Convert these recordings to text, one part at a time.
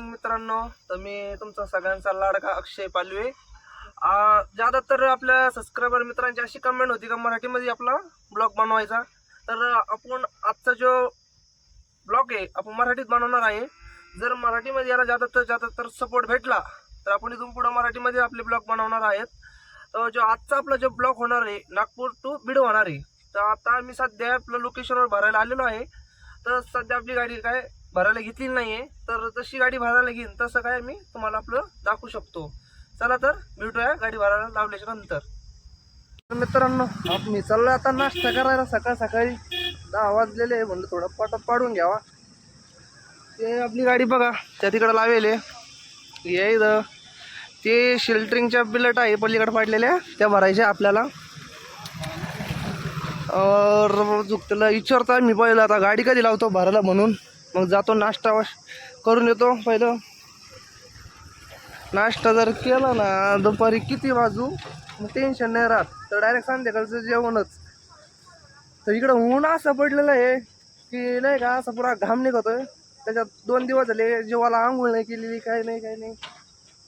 Morning मित्रांनो. तर मी तुमचा सगळ्यांचा लाडका अक्षय पालवे ज्यादा तर आपल्या सबस्क्रायबर मित्रांची अशी कमेंट होती का मराठीमध्ये आपला ब्लॉग बनवायचा. तर आपण आजचा जो ब्लॉग आहे आपण मराठीत बनवणार आहे. जर मराठीमध्ये याला ज्यादा तर ज्यादा तर सपोर्ट भेटला तर आपण इथून पुढं मराठीमध्ये आपले ब्लॉग बनवणार आहेत. तर जो आजचा आपला जो ब्लॉग होणार आहे नागपूर टू बीड होणार आहे. तर आता मी सध्या आपलं लोकेशनवर भरायला आलेलो आहे. तर सध्या आपली गाडी काय भरायला घेतली नाही आहे तर जशी गाडी भरायला घेईन तसं काय मी तुम्हाला आपलं दाखवू शकतो. चला तर भेटूया गाडी भरायला लावल्याच्या नंतर. तर मित्रांनो आप- मी चाललो आता नाश्ता करायला. सकाळ सकाळी दहा वाजलेले आहे म्हणलं थोडं पाटात पाडून घ्यावा. ते आपली गाडी बघा त्या तिकडं लावेल आहे. ये ते शेल्टरिंगच्या बिलट आहे पलीकडे पाडलेल्या त्या भरायच्या आपल्याला. त्याला विचारता मी पहिलं आता गाडी कधी लावतो भरायला म्हणून. मग जातो नाश्ता वाश करून येतो पहिलं. नाश्ता जर केला ना दुपारी किती वाजू? मग टेन्शन नाही राहत. तर डायरेक्ट संध्याकाळचं जेवणच. तर इकडं ऊन असं पडलेलं आहे की नाही का असं पुरा घाम निघतोय. त्याच्यात दोन दिवस झाले जेवाला आंघोळ नाही केलेली काय नाही काय नाही.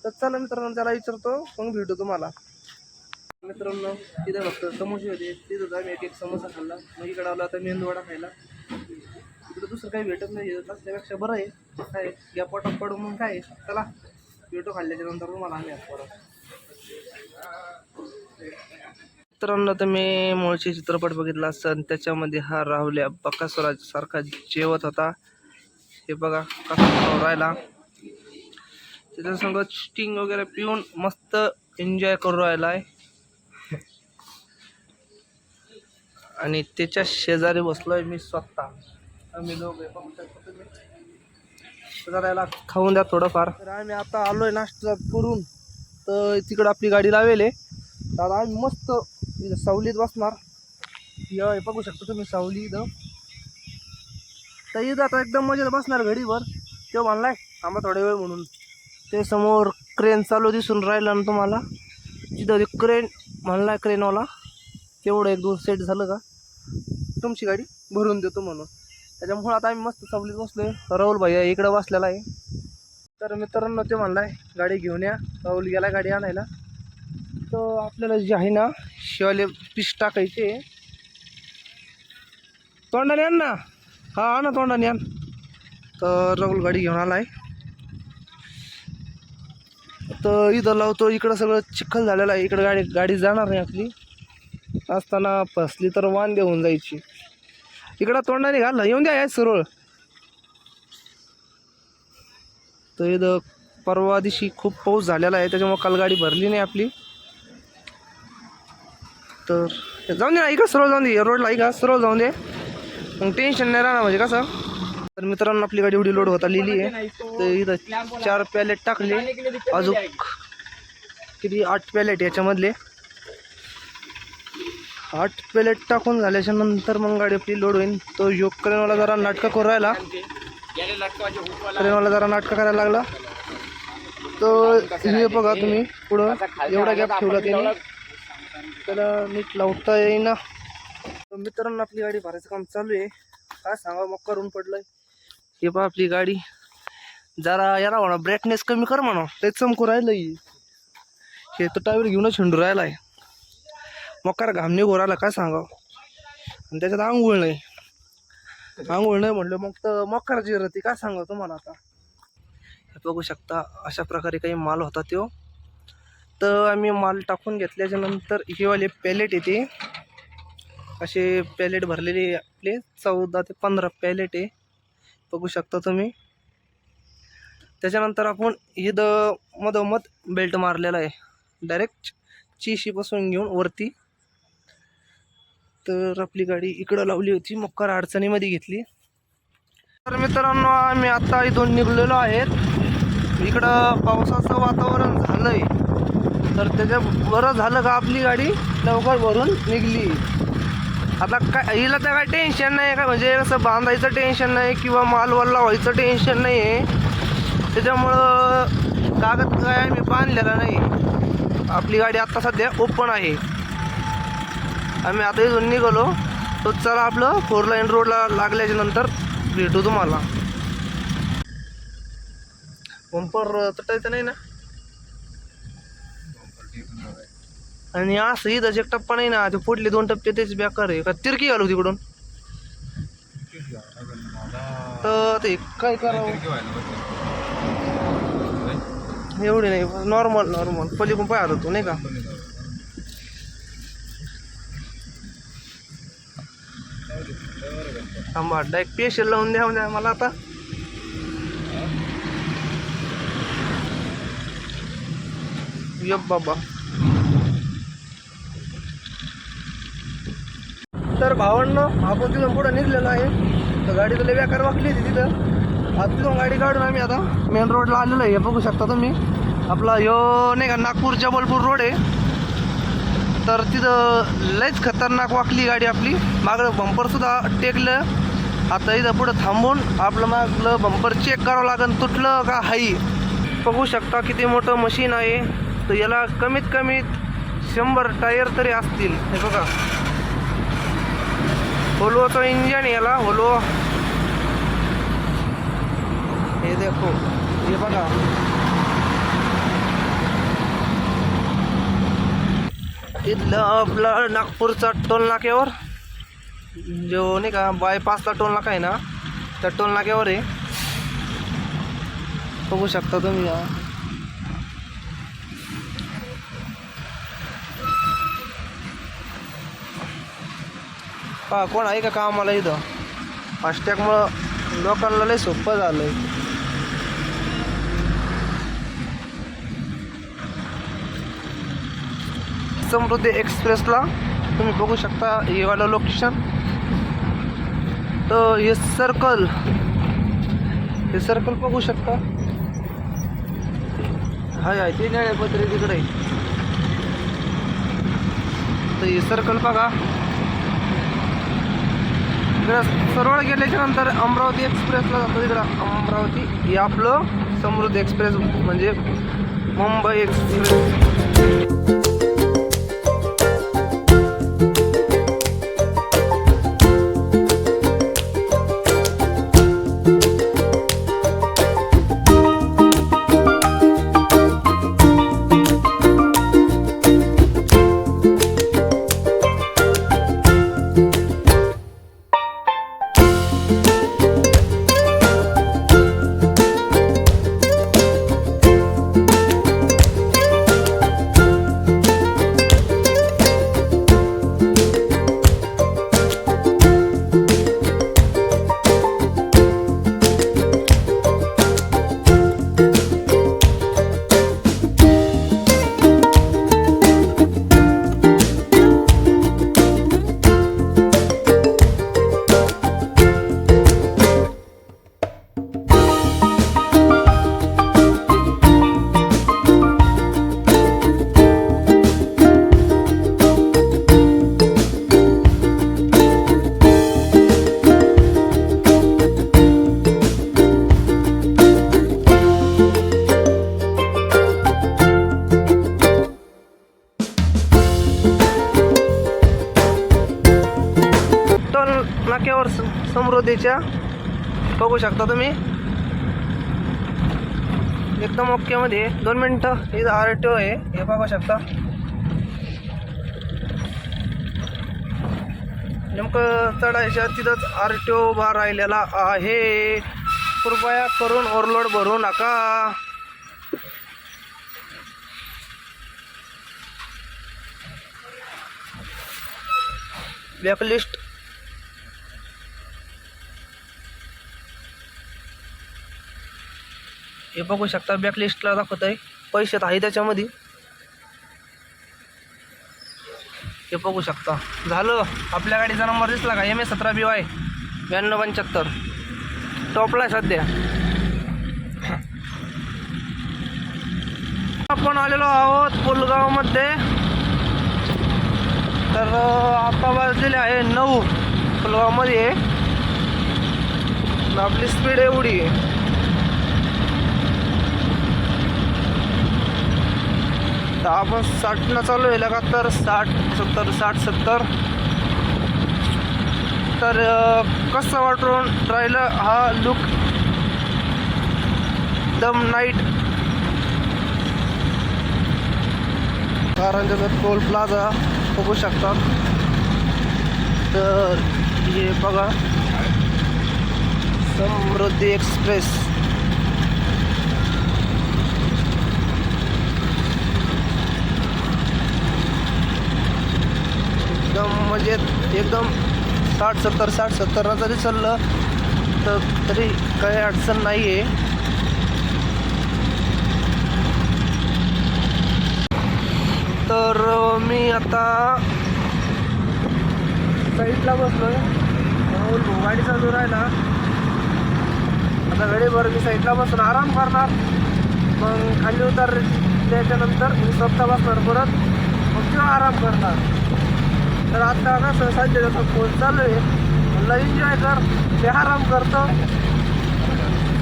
तर चला मित्रांनो त्याला विचारतो मग भेटू तुम्हाला. मित्रांनो तिथे फक्त समोसे होते. तिथं आम्ही एक एक समोसा खाल्ला. मग इकडं आलो आता मेंदूवडा खायला. इकडे दुसरं काही भेटत नाही त्यापेक्षा बरं आहे. काय या पोटात पडून मग काय आहे. चला भेटू खाल्ल्याच्या नंतर तुम्हाला आम्ही परत. मित्रांनो तुम्ही मूळचे चित्रपट बघितला असाल त्याच्यामध्ये हा राहुल्या बकासुराज सारखा जेवत होता. हे बघा कसा राहिला. त्याच्या संग स्टिंग वगैरे पिऊन मस्त एन्जॉय करू राहिला आहे आणि त्याच्या शेजारी बसलोय मी स्वतः. आम्ही लोक आहे बघू शकता तुम्ही. तर जरा याला खाऊन द्या थोडंफार. तर आम्ही आता आलोय नाश्ता करून तर तिकडं आपली गाडी लावेल आहे. तर आम्ही मस्त सावलीत बसणार. या हे बघू शकता तुम्ही सावली इथं. तर इथं आता एकदम मजेत बसणार घडीभर. तो म्हणलाय थांबा थोडा वेळ म्हणून. ते समोर क्रेन चालू दिसून राहिलं ना तुम्हाला. तिथं ते क्रेन म्हणलाय क्रेनवाला तेवढं एक दोन सेट झालं का? तुमची गाडी भरून देतो म्हणून. त्याच्यामुळं आता आम्ही मस्त सावलीत बसलोय. राहुल भाई इकडं बसलेला आहे. तर मित्रांनो ते म्हणलाय गाडी घेऊन या. राहुल गेला गाडी आणायला. तर आपल्याला जे आहे ना शिवाले पीस टाकायचे. तोंडाने आण ना. हा आण ना तोंडाने आण. तर राहुल गाडी घेऊन आलाय. तर इथं लावतो इकडं सगळं चिखल झालेलं आहे. इकडं गाडी गाडी जाणार नाही आपली. असताना फसली तर वांदे होऊन जायची. इकडं तोंडाने घाल येऊन द्या या सरळ. तर इथं परवा दिवशी खूप पाऊस झालेला आहे त्याच्यामुळे काल गाडी भरली नाही आपली. तर जाऊन दे ना इकडं सरळ जाऊन दे. रोडला ऐका सरळ जाऊन दे. मग टेन्शन नाही राहणार म्हणजे कसं? तर मित्रांनो आपली गाडी एवढी लोड होत आलेली आहे. तर इथं चार पॅलेट टाकले. अजून किती? आठ पॅलेट याच्यामधले. आठ प्लेट टाकून झाल्याच्यानंतर मग गाडी आपली लोड होईल तो योग करेनवाला जरा नाटकं करू राहिला. करेनवाला जरा नाटकं करायला लागला. तर हे बघा तुम्ही पुढं. एवढा गॅप ठेवला त्याने. त्याला नीट लावता येईना. तर मित्रांनो आपली गाडी भरायचं काम चालू आहे. काय सांगा मग करून पडलंय. हे पहा आपली गाडी. जरा याला म्हणा ब्राईटनेस कमी कर म्हणा. ते चमकू राहिलं हे तर टायर घेऊनच हिंडू आहे मकार घामणी घोराला काय सांगावं? आणि त्याच्यात आंघोळ नाही. आंघोळ नाही म्हणलं मग तर मकार जिरती काय सांगावं तुम्हाला आता? हे बघू शकता अशा प्रकारे काही माल होता तो. तर आम्ही माल टाकून घेतल्याच्या नंतर हे वाले पॅलेट येते. असे पॅलेट भरलेले आपले चौदा ते पंधरा पॅलेट आहे. बघू शकता तुम्ही. त्याच्यानंतर आपण इथं मधोमध बेल्ट मारलेला आहे. डायरेक्ट चिशीपासून घेऊन वरती. तर आपली गाडी इकडं लावली होती मक्कार अडचणीमध्ये घेतली. तर मित्रांनो आम्ही आत्ता इथून निघलेलो आहेत. इकडं पावसाचं वातावरण झालंय. तर त्याच्या बरं झालं का आपली गाडी? लवकर भरून निघली. आता काय हिला तर काय टेन्शन नाही का? म्हणजे असं बांधायचं टेन्शन नाही किंवा मालवाला व्हायचं टेन्शन नाही आहे त्याच्यामुळं कागद काय आम्ही बांधलेला नाही. आपली गाडी आत्ता सध्या ओपन आहे. आम्ही आता इथून निघालो. तर चला आपलं फोर लाईन रोडला लागल्याच्या नंतर भेटू तुम्हाला. बंपर तटायचं नाही ना? आणि असं इथं एक टप्पा नाही ना ते पुढले दोन टप्पे त्याचे बेकार आहे. का तिरकी घालू तिकडून? तर ते काय करावं? एवढे नाही नॉर्मल नॉर्मल पलीकडून पाय आला तू नाही का? थांबा डायरेक्ट पेशल लावून द्या म्हणजे मला आता. यप बाबा. तर भावांनो आपण तिथून पुढं निघलेलो आहे. तर गाडी तुला बेकार वाकली होती तिथं. आता तिथून गाडी काढून आम्ही आता मेन रोडला आलेलो आहे हे बघू शकता तुम्ही. आपला यो नाही का नागपूर जबलपूर रोड आहे. तर तिथं लयच खतरनाक वाकली गाडी आपली. मागं बंपरसुद्धा टेकलं. आता इथं पुढं थांबून आपलं मागलं बंपर चेक करावं लागेल तुटलं का हाई? बघू शकता किती मोठं मशीन आहे. तर याला कमीत कमीत शंभर टायर तरी असतील. हे बघा. होलोचं इंजन याला होलो. हे देखो. हे बघा. इथलं आपलं नागपूरचा टोल नाक्यावर जो नाही का बायपासचा टोल नाका आहे ना त्या टोल नाक्यावर आहे. बघू शकता तुम्ही या. हा कोण आहे का कामाला इथं? फास्टॅगमुळं लोकांना लय सोपं झालं आहे समृद्धी एक्सप्रेसला तुम्ही बघू शकता हे वाला लोकेशन तर हे सर्कल हे सर्कल बघू शकता? हाय हाय ते निळ्या पत्रे तिकडे. तर हे सर्कल बघा. इकडं सरळ गेल्याच्यानंतर अमरावती एक्सप्रेसला जातो तिकडं. अमरावती हे आपलं समृद्धी एक्सप्रेस म्हणजे मुंबई एक्सप्रेस स- बघू शकता तुम्ही. एकदम ओकेमध्ये दोन मिनटं. इथं आर टी ओ आहे हे बघू शकता. नेमकं चढायच्या तिथंच आर टी ओ उभा राहिलेला आहे. कृपया करून ओव्हरलोड भरू नका. बॅकलिस्ट हे बघू शकता बॅकलिस्टला दाखवत आहे पैशात आहे त्याच्यामध्ये. हे बघू शकता. झालं. आपल्या गाडीचा नंबर दिसला का? एम ए सतरा बी वाय ब्याण्णव पंच्याहत्तर. टॉपला आहे सध्या. आपण आलेलो आहोत पुलगावमध्ये तर आता वाजलेले आहे नऊ. पुलगावमध्ये आहे आपली स्पीड एवढी आहे. तर आपण साठनं चालू आहे लगातार साठ सत्तर साठ सत्तर. तर कसं वाटून राहिलं हा लुक दम नाईट कारंजाचा टोल प्लाझा बघू शकतात तर हे बघा. समृद्धी एक्सप्रेस म्हणजे एकदम साठ सत्तर साठ सत्तरला जरी चाललं तर तरी काही अडचण नाही आहे तर मी आता साईडला बसलोय. राहुल गाडी चालू राहिला आता वेळेवर मी साईडला बसून आराम करणार. मग खाली उतर त्याच्यानंतर मी स्वतः बसणार परत. मग किंवा आराम करणार. तर आता कसं सध्या जसं फोन चालू आहे म्हणलं एन्जॉय कर ते आराम करतो.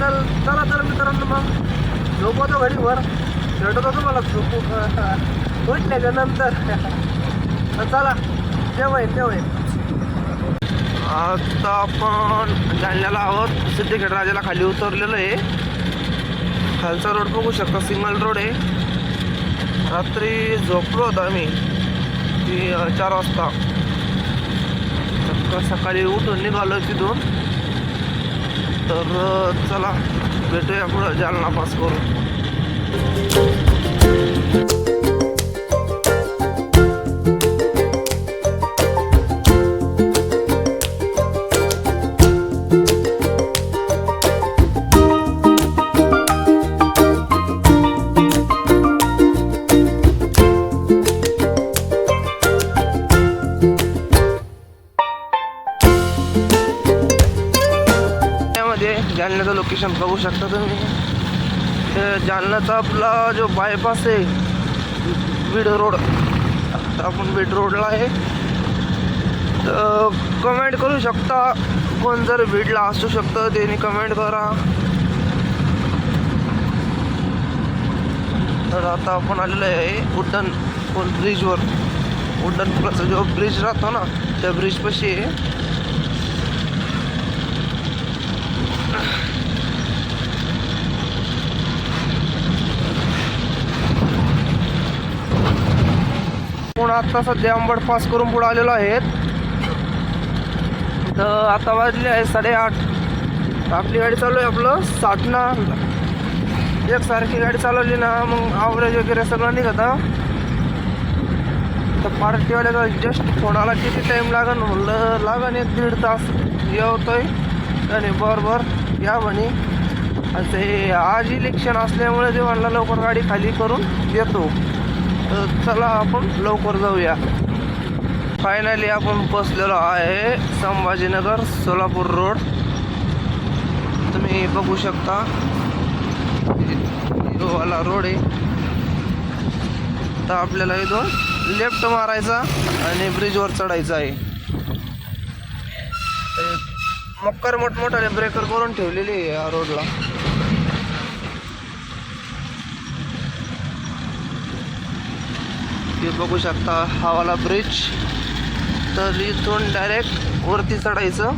चल चला तर मित्रांनो मग. झोपवतो घडीवर भेटतो तुम्हाला झोपू. उठल्याच्या नंतर. तर चला तेव्हा तेव्हा आता आपण जालन्याला आहोत. सिद्धेखेड राजाला खाली उतरलेलं आहे. खालचा रोड बघू शकता सिंगल रोड आहे. रात्री झोपलो होतो आम्ही. ती चार वाजता. सकाळी उठून निघालो तिथून. तर चला भेटूया पुढं जालना पास करून. बघू शकता तुम्ही. ते जालन्याचा आपला जो बायपास आहे बीड रोड आता आपण बीड रोडला आहे. तर कमेंट करू शकता कोण जर बीडला असू शकतं त्यांनी कमेंट करा. तर आता आपण आलेलो आहे उड्डन पूल ब्रिजवर उड्डाण पुलाचा जो ब्रिज राहतो ना त्या ब्रिजपाशी आहे. आपण आत्ता सध्या अंबड पास करून पुढे आलेलो आहेत. तर आता वाजले आहे साडेआठ. आपली गाडी चालू आहे आपलं साठना. एकसारखी गाडी चालवली ना मग आवरेज वगैरे सगळं निघत तर पार्टीवाल्याचा जस्ट फोनाला किती टाईम लागन? म्हणलं लागन एक दीड तास. येतोय आणि बरोबर या म्हणे. आणि ते आज इलेक्शन असल्यामुळे ते म्हणलं लवकर गाडी खाली करून देतो तर चला आपण लवकर जाऊया. फायनली आपण बसलेलो आहे संभाजीनगर सोलापूर रोड. तुम्ही बघू शकता तो वाला रोड आहे. तर आपल्याला इथून लेफ्ट मारायचा आणि ब्रिजवर चढायचं आहे. मक्कर मोठमोठ्याने ब्रेकर करून ठेवलेली आहे या रोडला तुम्ही बघू शकता हा वाला ब्रिज तर इथून डायरेक्ट वरती चढायचं.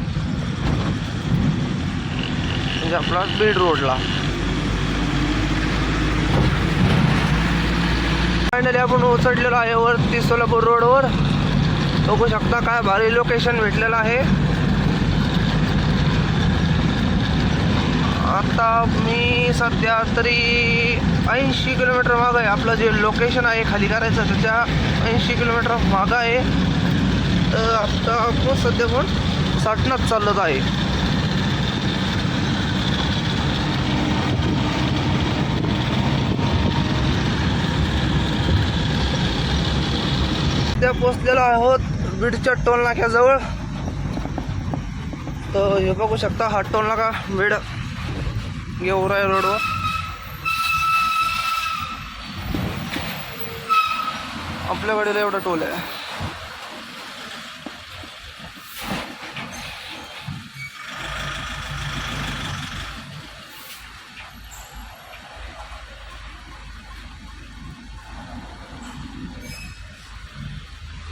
म्हणजे आपला बीड रोडला फायनली आपण उचडलेलो आहे वरती सोलापूर रोडवर बघू शकता काय भारी लोकेशन भेटलेलं आहे. आता मी सध्या तरी ऐंशी किलोमीटर मागं आहे. आपलं जे लोकेशन आहे खाली करायचं त्याच्या ऐंशी किलोमीटर मागं आहे. तर आता आपण सध्या पण साठनाच चालत आहे. सध्या पोचलेलो आहोत बीडच्या टोल नाक्याजवळ तर हे बघू शकता हा टोल नाका बीड. गेवराई रोडवर आपल्या गाडीला एवढा टोल आहे.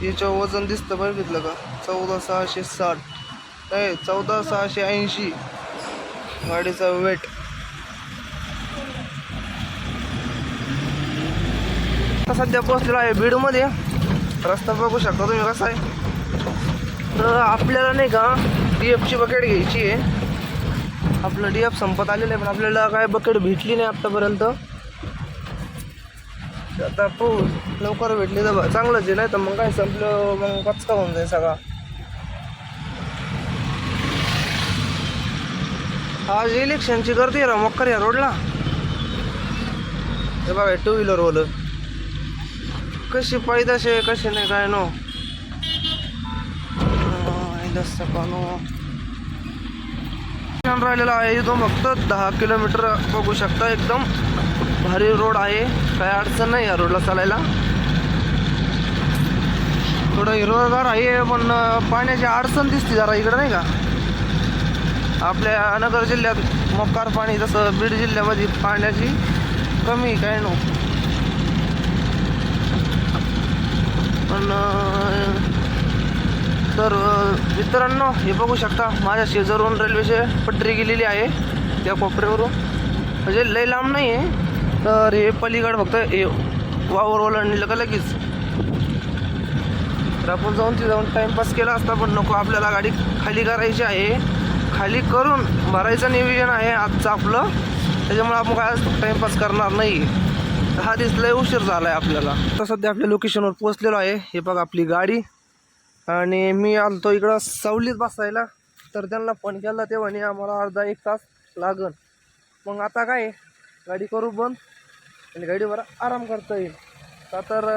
याचं वजन दिसतं बघितलं का? चौदा सहाशे साठ. नाही चौदा सहाशे ऐंशी. गाडीचा वेट आता सध्या पोहोचलेलो आहे बीडमध्ये. रस्ता बघू शकता तुम्ही कसा आहे. तर आपल्याला नाही का डी एफची बकेट घ्यायची आहे. आपलं डी एफ संपत आलेलं आहे पण आपल्याला काय बकेट भेटली नाही आत्तापर्यंत आता पाहू लवकर भेटली तर चांगलंच आहे नाही तर मग काय संपलं मग कचका होऊन जाईल सगळा. आज इलेक्शनची गर्दी रा राव मक्कर या रोडला हे बघा टू व्हीलर कशी कशी आहे कशी नाही काय नो? राहिलेला आहे इथून फक्त दहा किलोमीटर बघू शकता एकदम भारी रोड आहे. काय अडचण नाही या रोडला चालायला. थोडं हिरवगार आहे पण पाण्याची अडचण दिसते जरा इकडं नाही का? आपल्या नगर जिल्ह्यात मोकार पाणी जसं बीड जिल्ह्यामध्ये पाण्याची कमी काय नो? पण तर मित्रांनो हे बघू शकता माझ्या शेजारून रेल्वेचे पटरी गेलेली आहे त्या कोपऱ्यावरून म्हणजे लय लांब नाही आहे तर हे पलीकड फक्त हे वावर ओलांडलं का लगेच. तर आपण जाऊन ते जाऊन टाईमपास केला असता पण नको आपल्याला गाडी खाली करायची आहे. खाली करून भरायचं नियोजन आहे आजचं आपलं. त्याच्यामुळे आपण काय टाईमपास करणार नाही. हा दिस लय उशीर झाला आहे आपल्याला. तर सध्या आपल्या लोकेशनवर पोहोचलेलो आहे. हे बघा आपली गाडी. आणि मी आलतो इकडं सावलीत बसायला. तर त्यांना फोन केला तेव्हा म्हणे आम्हाला अर्धा एक तास लागन मग आता काय आहे, गाडी करू बंद. आणि गाडीवर आराम करता येईल. का तर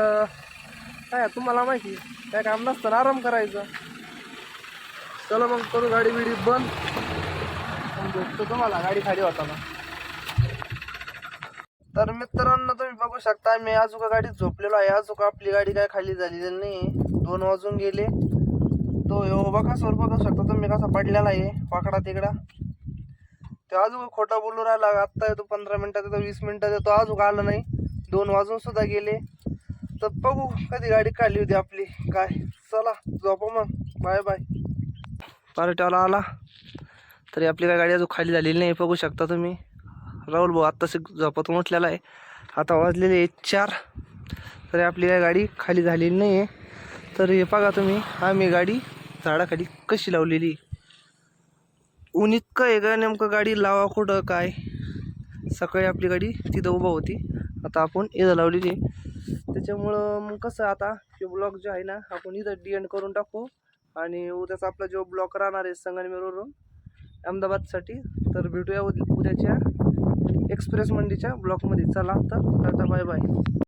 काय तुम्हाला माहिती? काय काम नसतं आराम करायचं. चलो मग करू गाडी बिडी बंद मग तुम्हाला. गाडी खाली होताना. तर मित्रांनो तुम्ही बघू शकता मी अजून गाडीत झोपलेलो आहे. अजून आपली गाडी काय खाली झालेली नाही दोन वाजून गेले. तो हो बघा सर बघू शकता तुम्ही कसा पडलेला आहे. पाकडा तिकडा. तो अजून खोटा बोलू राहिला आत्ता येतो पंधरा मिनटात येतो वीस मिनटात येतो. अजूक आला नाही. दोन वाजून सुद्धा गेले. तर बघू कधी गाडी काढली होती आपली. काय? चला झोपा मग. Bye bye. पार्टीवाला आला. तरी आपली काय गाडी अजून खाली झालेली नाही बघू शकता तुम्ही. राहुल भाऊ आत्ताच झपत उठलेला आहे. आता वाजलेले आहेत चार. तरी आपली काय गाडी खाली झालेली नाही आहे तर हे बघा तुम्ही आम्ही गाडी झाडाखाली कशी लावलेली. ऊन इतकं आहे का नेमकं गाडी लावा कुठं काय? सकाळी आपली गाडी तिथं उभा होती. आता आपण इथं लावलेली आहे. त्याच्यामुळं मग कसं आता हे ब्लॉक जो आहे ना आपण इथं डी एंड करून टाकू. आणि उद्याचा आपला जो ब्लॉक राहणार आहे संगमनेरवरून अहमदाबादसाठी तर भेटूया उद्याच्या एक्सप्रेस मंडीच्या ब्लॉकमध्ये. चला तर टाटा बाय बाय.